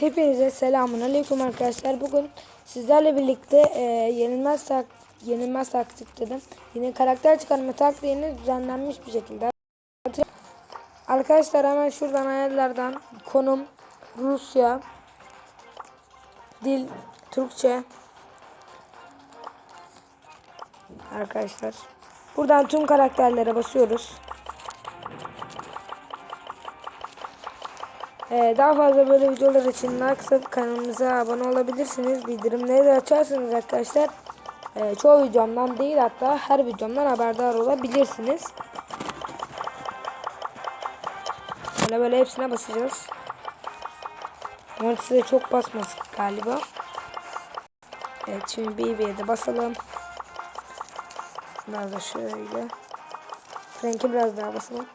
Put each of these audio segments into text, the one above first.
Hepinize selamun aleyküm arkadaşlar. Bugün sizlerle birlikte e, yenilmez tak yenilmez taktik dedim. Yine karakter çıkarma taktiğini düzenlenmiş bir şekilde. Arkadaşlar hemen şuradan ayarlardan konum Rusya dil Türkçe Arkadaşlar buradan tüm karakterlere basıyoruz. Ee, daha fazla böyle videolar için atıp kanalımıza abone olabilirsiniz. Bildirimleri de açarsanız arkadaşlar e, çoğu videomdan değil hatta her videomdan haberdar olabilirsiniz. Böyle böyle hepsine basacağız. Ama size çok basmasın galiba. Evet şimdi BB'ye de basalım. Biraz da şöyle. Frank'i biraz daha basalım.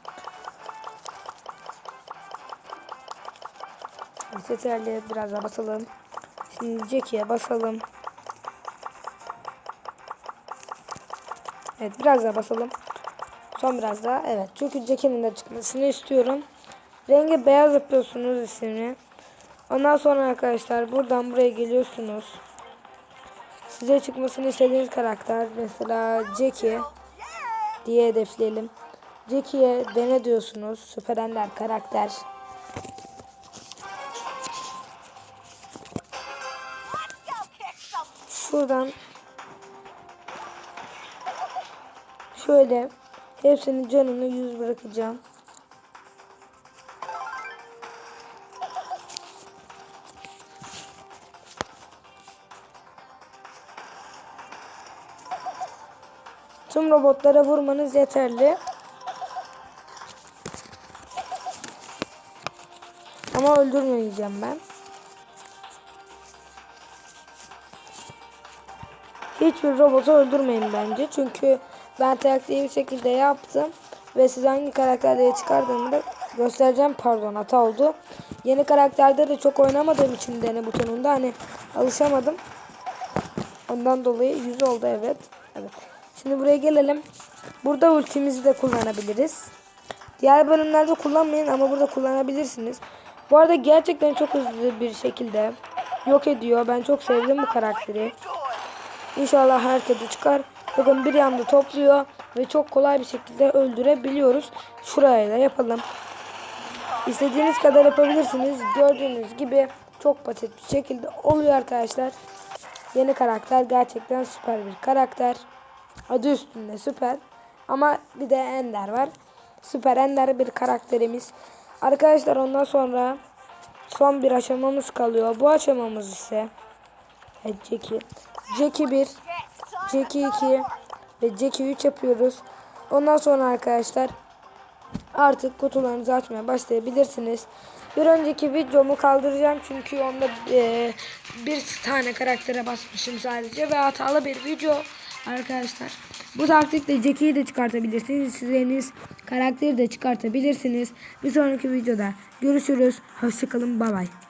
Yeterli biraz daha basalım. Şimdi Jackie'ye basalım. Evet biraz daha basalım. Son biraz daha. Evet çünkü Jackie'nin de çıkmasını istiyorum. Rengi beyaz yapıyorsunuz ismini. Ondan sonra arkadaşlar buradan buraya geliyorsunuz. Size çıkmasını istediğiniz karakter mesela Jackie diye hedefleyelim. Jackie'ye dene diyorsunuz. Süper Ender karakter. Şuradan şöyle hepsinin canını yüz bırakacağım. Tüm robotlara vurmanız yeterli. Ama öldürmeyeceğim ben. Hiçbir robotu öldürmeyin bence. Çünkü ben taktiği bir şekilde yaptım. Ve size hangi karakterleri çıkardığımı da göstereceğim. Pardon hata oldu. Yeni karakterde de çok oynamadığım için dene butonunda hani alışamadım. Ondan dolayı 100 oldu evet. Evet. Şimdi buraya gelelim. Burada ultimizi de kullanabiliriz. Diğer bölümlerde kullanmayın ama burada kullanabilirsiniz. Bu arada gerçekten çok hızlı bir şekilde yok ediyor. Ben çok sevdim bu karakteri. İnşallah herkese çıkar. Bakın bir yanda topluyor ve çok kolay bir şekilde öldürebiliyoruz. Şuraya da yapalım. İstediğiniz kadar yapabilirsiniz. Gördüğünüz gibi çok basit bir şekilde oluyor arkadaşlar. Yeni karakter gerçekten süper bir karakter. Adı üstünde süper. Ama bir de Ender var. Süper Ender bir karakterimiz. Arkadaşlar ondan sonra son bir aşamamız kalıyor. Bu aşamamız ise evet, Jackie. Jackie 1, Jackie 2 ve Jackie 3 yapıyoruz. Ondan sonra arkadaşlar artık kutularınızı açmaya başlayabilirsiniz. Bir önceki videomu kaldıracağım çünkü onda e, bir tane karaktere basmışım sadece ve hatalı bir video arkadaşlar. Bu taktikle Jackie'yi de çıkartabilirsiniz. İstediğiniz karakteri de çıkartabilirsiniz. Bir sonraki videoda görüşürüz. Hoşçakalın. Bay bay.